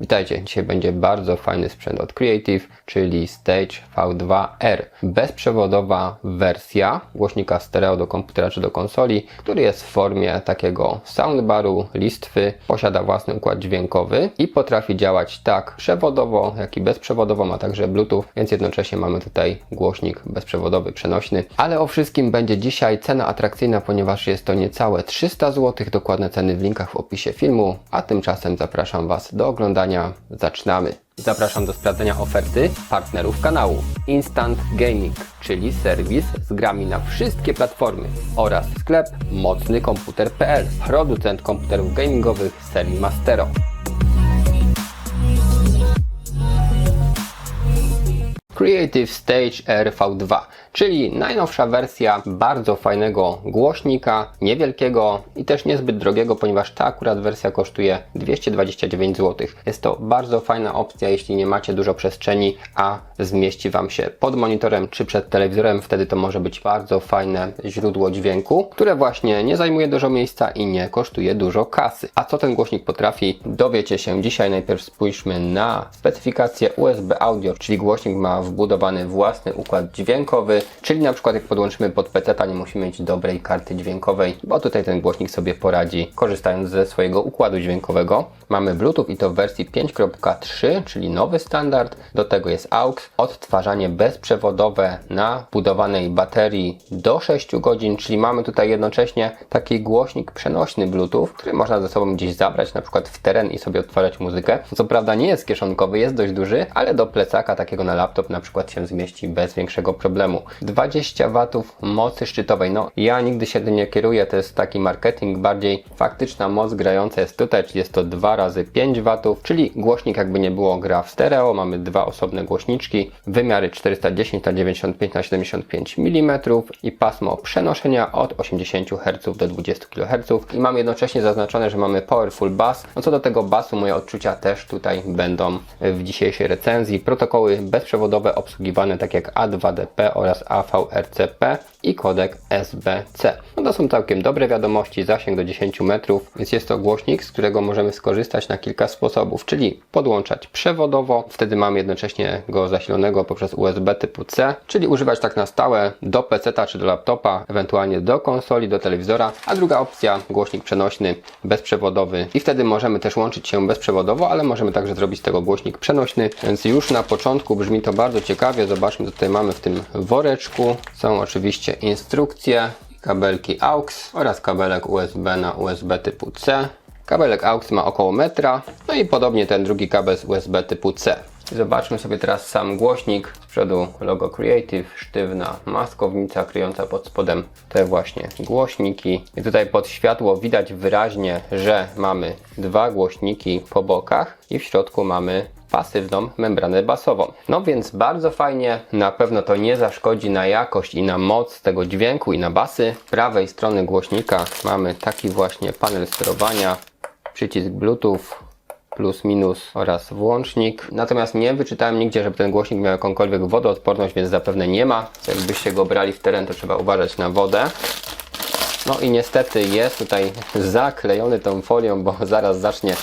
Witajcie, dzisiaj będzie bardzo fajny sprzęt od Creative, czyli Stage V2R. Bezprzewodowa wersja głośnika stereo do komputera czy do konsoli, który jest w formie takiego soundbaru, listwy, posiada własny układ dźwiękowy i potrafi działać tak przewodowo, jak i bezprzewodowo, ma także Bluetooth, więc jednocześnie mamy tutaj głośnik bezprzewodowy, przenośny. Ale o wszystkim będzie dzisiaj cena atrakcyjna, ponieważ jest to niecałe 300 zł. Dokładne ceny w linkach w opisie filmu, a tymczasem zapraszam Was do oglądania. Zaczynamy. Zapraszam do sprawdzenia oferty partnerów kanału Instant Gaming, czyli serwis z grami na wszystkie platformy oraz sklep mocnykomputer.pl, producent komputerów gamingowych serii Mastero. Creative Stage RV2, czyli najnowsza wersja bardzo fajnego głośnika, niewielkiego i też niezbyt drogiego, ponieważ ta akurat wersja kosztuje 229 zł. Jest to bardzo fajna opcja, jeśli nie macie dużo przestrzeni, a zmieści Wam się pod monitorem czy przed telewizorem, wtedy to może być bardzo fajne źródło dźwięku, które właśnie nie zajmuje dużo miejsca i nie kosztuje dużo kasy. A co ten głośnik potrafi, dowiecie się dzisiaj. Najpierw spójrzmy na specyfikację USB Audio, czyli głośnik ma wbudowany własny układ dźwiękowy, czyli na przykład jak podłączymy pod PC, nie musimy mieć dobrej karty dźwiękowej, bo tutaj ten głośnik sobie poradzi korzystając ze swojego układu dźwiękowego. Mamy Bluetooth i to w wersji 5.3, czyli nowy standard. Do tego jest AUX, odtwarzanie bezprzewodowe na budowanej baterii do 6 godzin, czyli mamy tutaj jednocześnie taki głośnik przenośny Bluetooth, który można ze sobą gdzieś zabrać, na przykład w teren i sobie odtwarzać muzykę. Co prawda nie jest kieszonkowy, jest dość duży, ale do plecaka takiego na laptop na przykład się zmieści bez większego problemu. 20 W mocy szczytowej. No, ja nigdy się tym nie kieruję, to jest taki marketing, bardziej faktyczna moc grająca jest tutaj, czyli jest to 2 razy 5 W, czyli głośnik jakby nie było gra w stereo, mamy dwa osobne głośniczki, wymiary 410 na 95 na 75 mm i pasmo przenoszenia od 80 Hz do 20 kHz i mam jednocześnie zaznaczone, że mamy Powerful Bass. No co do tego basu, moje odczucia też tutaj będą w dzisiejszej recenzji. Protokoły bezprzewodowe obsługiwane tak jak A2DP oraz AVRCP i kodek SBC. No to są całkiem dobre wiadomości, zasięg do 10 metrów, więc jest to głośnik, z którego możemy skorzystać na kilka sposobów, czyli podłączać przewodowo, wtedy mamy jednocześnie go zasilonego poprzez USB typu C, czyli używać tak na stałe do PC czy do laptopa, ewentualnie do konsoli, do telewizora, a druga opcja głośnik przenośny, bezprzewodowy i wtedy możemy też łączyć się bezprzewodowo, ale możemy także zrobić z tego głośnik przenośny, więc już na początku brzmi to bardzo ciekawie. Zobaczmy, co tutaj mamy w tym woreczku. Są oczywiście instrukcje, kabelki AUX oraz kabelek USB na USB typu C. Kabelek AUX ma około metra, no i podobnie ten drugi kabel z USB typu C. Zobaczmy sobie teraz sam głośnik. Z przodu logo Creative, sztywna maskownica kryjąca pod spodem te właśnie głośniki. I tutaj pod światło widać wyraźnie, że mamy dwa głośniki po bokach i w środku mamy pasywną membranę basową. No więc bardzo fajnie, na pewno to nie zaszkodzi na jakość i na moc tego dźwięku i na basy. Z prawej strony głośnika mamy taki właśnie panel sterowania, przycisk Bluetooth, plus minus oraz włącznik. Natomiast nie wyczytałem nigdzie, żeby ten głośnik miał jakąkolwiek wodoodporność, więc zapewne nie ma. Jakbyście go brali w teren, to trzeba uważać na wodę. No i niestety jest tutaj zaklejony tą folią, bo zaraz zacznie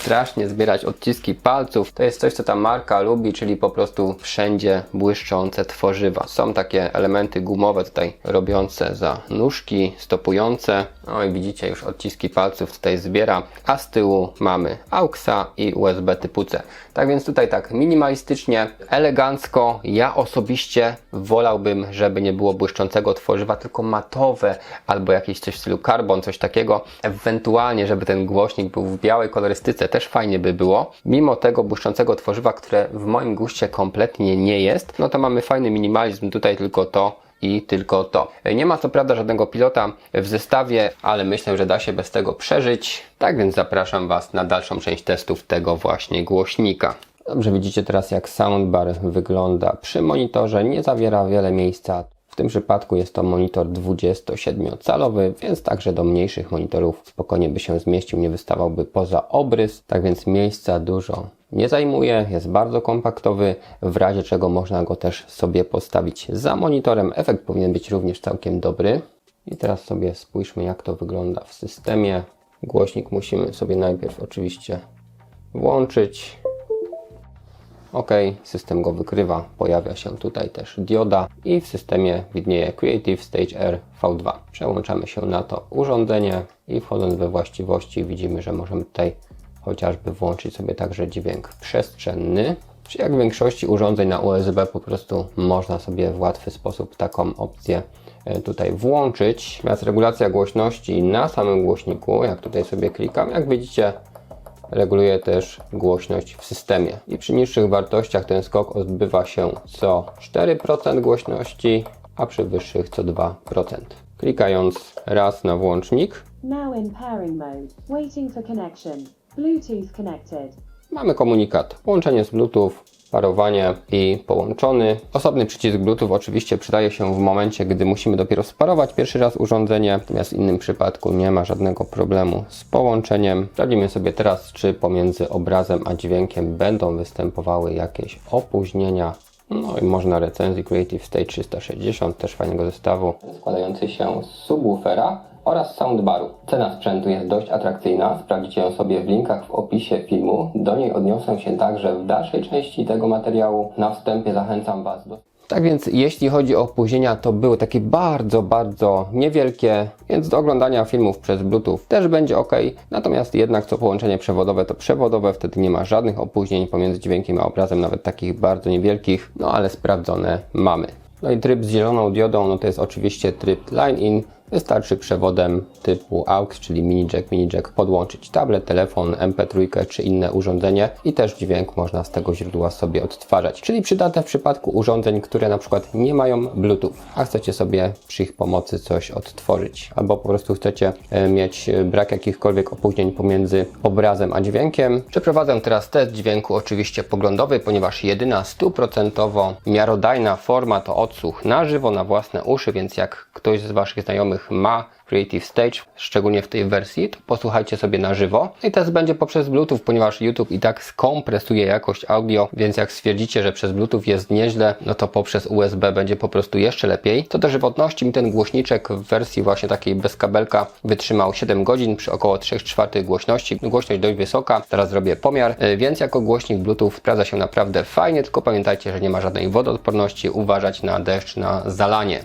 strasznie zbierać odciski palców. To jest coś, co ta marka lubi, czyli po prostu wszędzie błyszczące tworzywa. Są takie elementy gumowe tutaj robiące za nóżki, stopujące. No i widzicie już odciski palców tutaj zbiera, a z tyłu mamy AUXa i USB typu C. Tak więc tutaj tak minimalistycznie, elegancko. Ja osobiście wolałbym, żeby nie było błyszczącego tworzywa, tylko matowe albo jakieś coś w stylu carbon, coś takiego. Ewentualnie, żeby ten głośnik był w białej kolorystyce, też fajnie by było. Mimo tego błyszczącego tworzywa, które w moim guście kompletnie nie jest, no to mamy fajny minimalizm, tutaj tylko to i tylko to. Nie ma co prawda żadnego pilota w zestawie, ale myślę, że da się bez tego przeżyć. Tak więc zapraszam Was na dalszą część testów tego właśnie głośnika. Dobrze widzicie teraz jak soundbar wygląda przy monitorze, nie zawiera wiele miejsca. Tym przypadku jest to monitor 27-calowy, więc także do mniejszych monitorów spokojnie by się zmieścił, nie wystawałby poza obrys, tak więc miejsca dużo nie zajmuje, jest bardzo kompaktowy, w razie czego można go też sobie postawić za monitorem. Efekt powinien być również całkiem dobry. I teraz sobie spójrzmy jak to wygląda w systemie. Głośnik musimy sobie najpierw oczywiście włączyć. OK, system go wykrywa. Pojawia się tutaj też dioda i w systemie widnieje Creative Stage R V2. Przełączamy się na to urządzenie i wchodząc we właściwości widzimy, że możemy tutaj chociażby włączyć sobie także dźwięk przestrzenny. Czy jak w większości urządzeń na USB po prostu można sobie w łatwy sposób taką opcję e, tutaj włączyć. Natomiast regulacja głośności na samym głośniku, jak tutaj sobie klikam, jak widzicie reguluje też głośność w systemie. I przy niższych wartościach ten skok odbywa się co 4% głośności, a przy wyższych co 2%. Klikając raz na włącznik, Now in pairing mode. Waiting for connection. Bluetooth connected. Mamy komunikat. Łączenie z Bluetooth, parowanie i połączony. Osobny przycisk Bluetooth oczywiście przydaje się w momencie, gdy musimy dopiero sparować pierwszy raz urządzenie, natomiast w innym przypadku nie ma żadnego problemu z połączeniem. Sprawdzimy sobie teraz, czy pomiędzy obrazem a dźwiękiem będą występowały jakieś opóźnienia. No i można recenzji Creative Stage 360, też fajnego zestawu, składający się z subwoofera oraz soundbaru. Cena sprzętu jest dość atrakcyjna, sprawdzicie ją sobie w linkach w opisie filmu. Do niej odniosę się także w dalszej części tego materiału. Na wstępie zachęcam Was do tak więc jeśli chodzi o opóźnienia, to były takie bardzo, bardzo niewielkie, więc do oglądania filmów przez Bluetooth też będzie ok. Natomiast jednak co połączenie przewodowe to przewodowe, wtedy nie ma żadnych opóźnień pomiędzy dźwiękiem a obrazem, nawet takich bardzo niewielkich, no ale sprawdzone mamy. No i tryb z zieloną diodą, no to jest oczywiście tryb line-in. Wystarczy przewodem typu AUX, czyli mini jack, mini jack podłączyć tablet, telefon, MP3 czy inne urządzenie i też dźwięk można z tego źródła sobie odtwarzać. Czyli przydatne w przypadku urządzeń, które na przykład nie mają Bluetooth, a chcecie sobie przy ich pomocy coś odtworzyć, albo po prostu chcecie e, mieć e, brak jakichkolwiek opóźnień pomiędzy obrazem a dźwiękiem. Przeprowadzę teraz test dźwięku oczywiście poglądowy, ponieważ jedyna stuprocentowo miarodajna forma to odsłuch na żywo, na własne uszy, więc jak ktoś z Waszych znajomych ma Creative Stage, szczególnie w tej wersji, to posłuchajcie sobie na żywo. I test będzie poprzez Bluetooth, ponieważ YouTube i tak skompresuje jakość audio, więc jak stwierdzicie, że przez Bluetooth jest nieźle, no to poprzez USB będzie po prostu jeszcze lepiej. Co do żywotności, mi ten głośniczek w wersji właśnie takiej bez kabelka wytrzymał 7 godzin przy około 3-4 głośności. Głośność dość wysoka, teraz zrobię pomiar, y, więc jako głośnik Bluetooth sprawdza się naprawdę fajnie, tylko pamiętajcie, że nie ma żadnej wodoodporności, uważać na deszcz, na zalanie.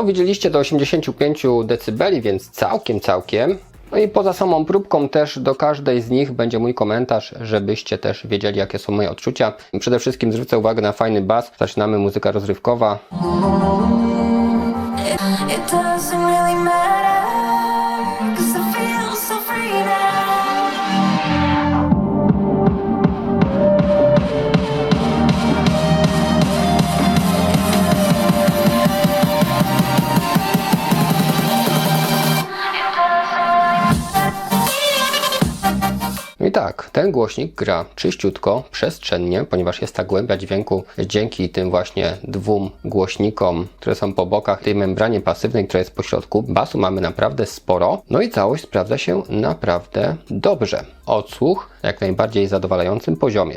No, widzieliście do 85 dB, więc całkiem, całkiem. No i poza samą próbką też do każdej z nich będzie mój komentarz, żebyście też wiedzieli jakie są moje odczucia. Przede wszystkim zwrócę uwagę na fajny bas. Zaczynamy muzyka rozrywkowa. It głośnik gra czyściutko, przestrzennie, ponieważ jest ta głębia dźwięku dzięki tym właśnie dwóm głośnikom, które są po bokach tej membranie pasywnej, która jest po środku. Basu mamy naprawdę sporo, no i całość sprawdza się naprawdę dobrze. Odsłuch na jak najbardziej zadowalającym poziomie.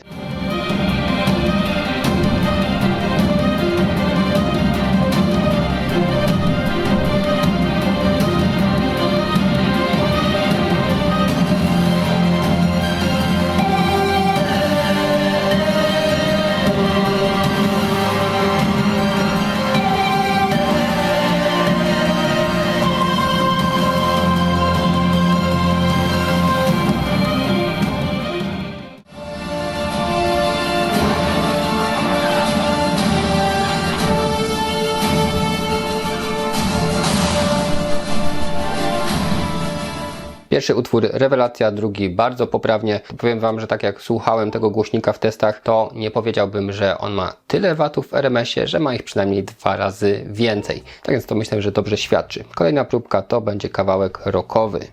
Pierwszy utwór rewelacja, drugi bardzo poprawnie. Powiem Wam, że tak jak słuchałem tego głośnika w testach, to nie powiedziałbym, że on ma tyle watów w RMS-ie, że ma ich przynajmniej dwa razy więcej. Tak więc to myślę, że dobrze świadczy. Kolejna próbka to będzie kawałek rockowy.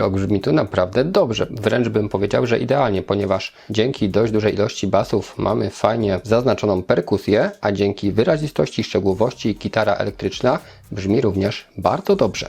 Rok brzmi tu naprawdę dobrze. Wręcz bym powiedział, że idealnie, ponieważ dzięki dość dużej ilości basów mamy fajnie zaznaczoną perkusję, a dzięki wyrazistości szczegółowości gitara elektryczna brzmi również bardzo dobrze.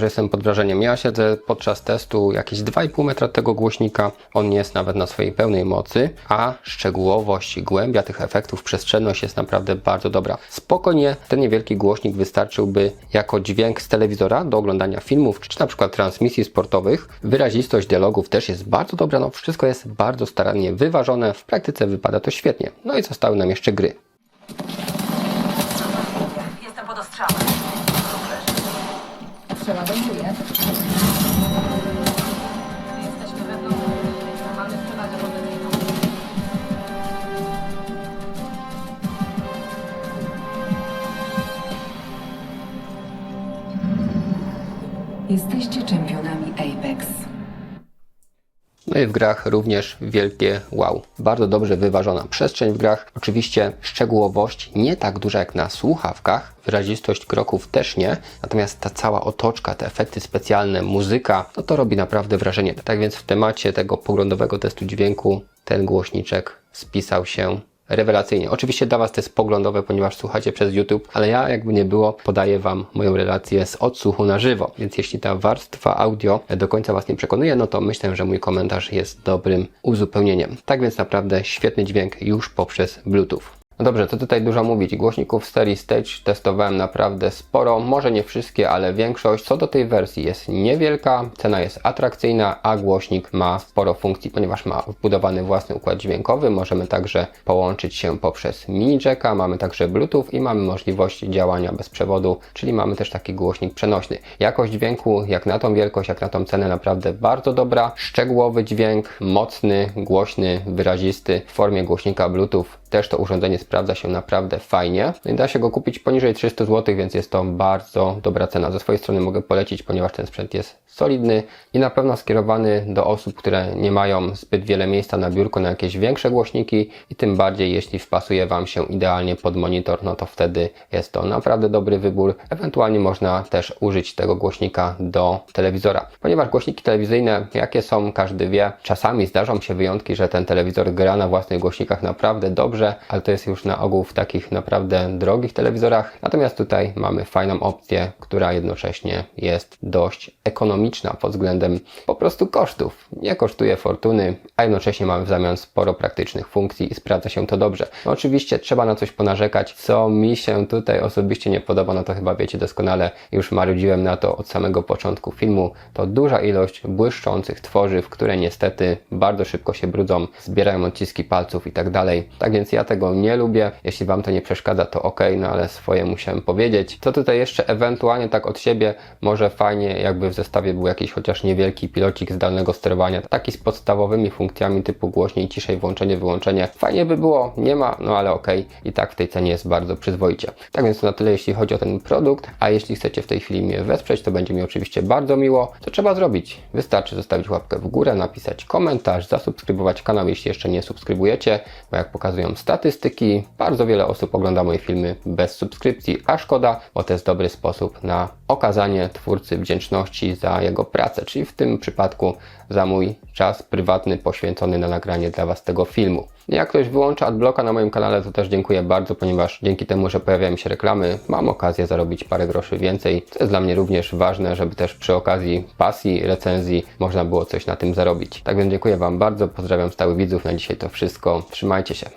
Że jestem pod wrażeniem. Ja siedzę podczas testu jakieś 2,5 metra tego głośnika. On nie jest nawet na swojej pełnej mocy, a szczegółowość i głębia tych efektów, przestrzenność jest naprawdę bardzo dobra. Spokojnie ten niewielki głośnik wystarczyłby jako dźwięk z telewizora do oglądania filmów, czy na przykład transmisji sportowych. Wyrazistość dialogów też jest bardzo dobra. No wszystko jest bardzo starannie wyważone. W praktyce wypada to świetnie. No i zostały nam jeszcze gry. Спасибо. No i w grach również wielkie wow. Bardzo dobrze wyważona przestrzeń w grach. Oczywiście szczegółowość nie tak duża jak na słuchawkach. Wyrazistość kroków też nie. Natomiast ta cała otoczka, te efekty specjalne, muzyka, no to robi naprawdę wrażenie. Tak więc w temacie tego poglądowego testu dźwięku ten głośniczek spisał się rewelacyjnie. Oczywiście dla Was to jest poglądowe, ponieważ słuchacie przez YouTube, ale ja jakby nie było, podaję Wam moją relację z odsłuchu na żywo. Więc jeśli ta warstwa audio do końca Was nie przekonuje, no to myślę, że mój komentarz jest dobrym uzupełnieniem. Tak więc naprawdę świetny dźwięk już poprzez Bluetooth. No dobrze, co tutaj dużo mówić. Głośników Stereo Stage testowałem naprawdę sporo, może nie wszystkie, ale większość. Co do tej wersji jest niewielka, cena jest atrakcyjna, a głośnik ma sporo funkcji, ponieważ ma wbudowany własny układ dźwiękowy. Możemy także połączyć się poprzez mini jacka, mamy także Bluetooth i mamy możliwość działania bez przewodu, czyli mamy też taki głośnik przenośny. Jakość dźwięku, jak na tą wielkość, jak na tą cenę, naprawdę bardzo dobra. Szczegółowy dźwięk, mocny, głośny, wyrazisty w formie głośnika Bluetooth. Też to urządzenie sprawdza się naprawdę fajnie. No da się go kupić poniżej 300 zł, więc jest to bardzo dobra cena. Ze swojej strony mogę polecić, ponieważ ten sprzęt jest solidny i na pewno skierowany do osób, które nie mają zbyt wiele miejsca na biurku na jakieś większe głośniki i tym bardziej jeśli wpasuje Wam się idealnie pod monitor, no to wtedy jest to naprawdę dobry wybór. Ewentualnie można też użyć tego głośnika do telewizora. Ponieważ głośniki telewizyjne, jakie są, każdy wie, czasami zdarzą się wyjątki, że ten telewizor gra na własnych głośnikach naprawdę dobrze, ale to jest już na ogół w takich naprawdę drogich telewizorach. Natomiast tutaj mamy fajną opcję, która jednocześnie jest dość ekonomiczna pod względem po prostu kosztów. Nie kosztuje fortuny, a jednocześnie mamy w zamian sporo praktycznych funkcji i sprawdza się to dobrze. No oczywiście trzeba na coś ponarzekać, co mi się tutaj osobiście nie podoba, no to chyba wiecie doskonale, już marudziłem na to od samego początku filmu. To duża ilość błyszczących tworzyw, które niestety bardzo szybko się brudzą, zbierają odciski palców i tak dalej. Tak więc ja tego nie lubię. Jeśli Wam to nie przeszkadza, to ok, no ale swoje musiałem powiedzieć. Co tutaj jeszcze ewentualnie tak od siebie, może fajnie jakby w zestawie był jakiś chociaż niewielki pilocik zdalnego sterowania, taki z podstawowymi funkcjami typu głośniej, ciszej, włączenie, wyłączenie. Fajnie by było, nie ma, no ale ok, i tak w tej cenie jest bardzo przyzwoicie. Tak więc to na tyle, jeśli chodzi o ten produkt, a jeśli chcecie w tej chwili mnie wesprzeć, to będzie mi oczywiście bardzo miło. Co trzeba zrobić? Wystarczy zostawić łapkę w górę, napisać komentarz, zasubskrybować kanał, jeśli jeszcze nie subskrybujecie, bo jak pokazują statystyki, bardzo wiele osób ogląda moje filmy bez subskrypcji, a szkoda, bo to jest dobry sposób na okazanie twórcy wdzięczności za jego pracę, czyli w tym przypadku za mój czas prywatny poświęcony na nagranie dla Was tego filmu. Jak ktoś wyłącza adblocka na moim kanale, to też dziękuję bardzo, ponieważ dzięki temu, że pojawiają się reklamy, mam okazję zarobić parę groszy więcej. To jest dla mnie również ważne, żeby też przy okazji pasji, recenzji można było coś na tym zarobić. Tak więc dziękuję Wam bardzo, pozdrawiam stałych widzów, na dzisiaj to wszystko. Trzymajcie się.